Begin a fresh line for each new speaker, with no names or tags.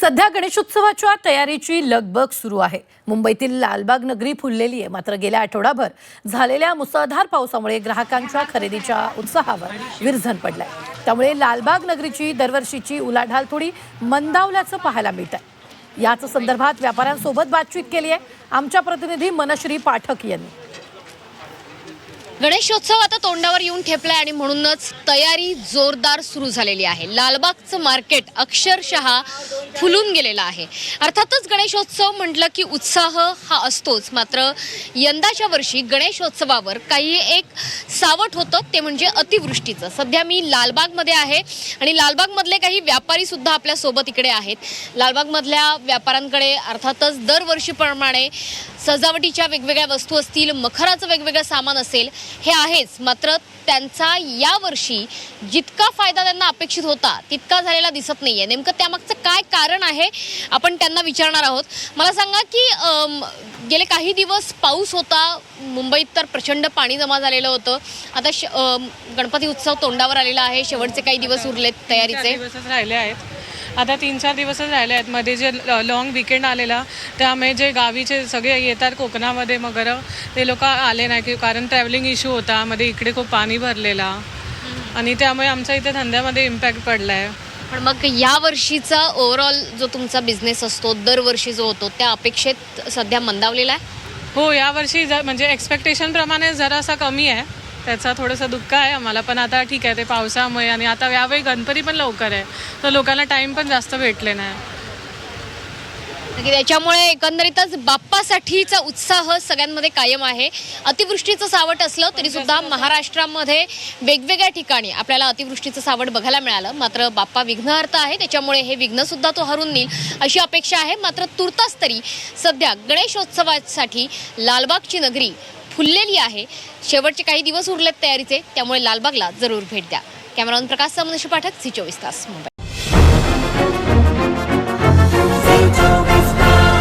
सध्या गणेशोत्सवाच्या तयारीची लगबग सुरू आहे. मुंबईतील लालबाग नगरी फुललेली आहे. मात्र गेल्या आठवडाभर झालेल्या मुसळधार पावसामुळे ग्राहकांच्या खरेदीच्या उत्साहावर विरझण पडलाय. त्यामुळे लालबाग नगरीची दरवर्षीची उलाढाल थोडी मंदावल्याचं पाहायला मिळत आहे याच संदर्भात व्यापाऱ्यांसोबत बातचीत केली आहे. आमच्या प्रतिनिधी मनश्री पाठक यांनी.
गणेशोत्सव आता तोंडावर येऊन ठेपलाय आणि म्हणूनच तयारी जोरदार सुरू झालेली आहे. लालबागचं मार्केट अक्षरशः फुलून गेलेलं आहे. अर्थातच गणेशोत्सव म्हटलं की उत्साह हा असतोच. मात्र यंदाच्या वर्षी गणेशोत्सवावर काही एक सावट होतं ते म्हणजे अतिवृष्टीचं. सध्या मी लालबागमध्ये आहे आणि लालबागमधले काही व्यापारी सुद्धा आपल्यासोबत इकडे आहेत. लालबागमधल्या व्यापाऱ्यांकडे अर्थातच दरवर्षीप्रमाणे सजावटीच्या वेगवेगळ्या वस्तू असतील मखराचं वेगवेगळं सामान असेल हे आहेच. मात्र त्यांचा यावर्षी जितका फायदा त्यांना अपेक्षित होता तितका झालेला दिसत नाही आहे नेमकं त्यामागचं काय कारण आहे आपण त्यांना विचारणार आहोत. मला सांगा की गेले काही दिवस पाऊस होता मुंबईत तर प्रचंड पाणी जमा झालेलं होतं. आता श गणपती उत्सव तोंडावर आलेला आहे. शेवटचे काही दिवस उरलेत तयारीचे.
दिवसच राहिले आहेत. आता तीन चार दिवसच राहिले आहेत. मध्ये जे लॉंग विकेंड आलेला त्यामुळे जे गावीचे सगळे येतात कोकणामध्ये वगैरे ते लोक आले नाही की कारण ट्रॅव्हलिंग इश्यू होता मध्ये इकडे खूप पाणी भरलेला. आणि त्यामुळे आमच्या इथे धंद्यामध्ये इम्पॅक्ट पडला आहे
पण मग या वर्षीचा ओव्हरऑल जो तुमचा बिझनेस असतो दरवर्षी जो होतो त्या अपेक्षेत सध्या मंदावलेला आहे?
हो यावर्षी ज म्हणजे एक्सपेक्टेशनप्रमाणे जरासा कमी आहे. त्याचा थोडंसं दुःख आहे आम्हाला पण आता ठीक आहे ते पावसामुळे आणि आता यावेळी गणपती पण लवकर आहे तर लोकांना टाईम पण जास्त भेटले नाही.
त्याच्यामुळे एकंदरीतच बाप्पासाठीचा उत्साह सगळ्यांमध्ये कायम आहे. अतिवृष्टीचं सावट असलं तरी सुद्धा महाराष्ट्रामध्ये वेगवेगळ्या ठिकाणी आपल्याला अतिवृष्टीचं सावट बघायला मिळालं. मात्र बाप्पा विघ्नहर्ता आहे त्याच्यामुळे हे विघ्न सुद्धा तो हरून नेईल अशी अपेक्षा आहे. मात्र तुर्तास तरी सध्या गणेशोत्सवासाठी लालबागची नगरी फुललेली आहे. शेवटचे काही दिवस उरलेत तयारीचे त्यामुळे लालबागला जरूर भेट द्या. कॅमेरामन प्रकाश समनशी पाठक सी चोवीस तास मुंबई.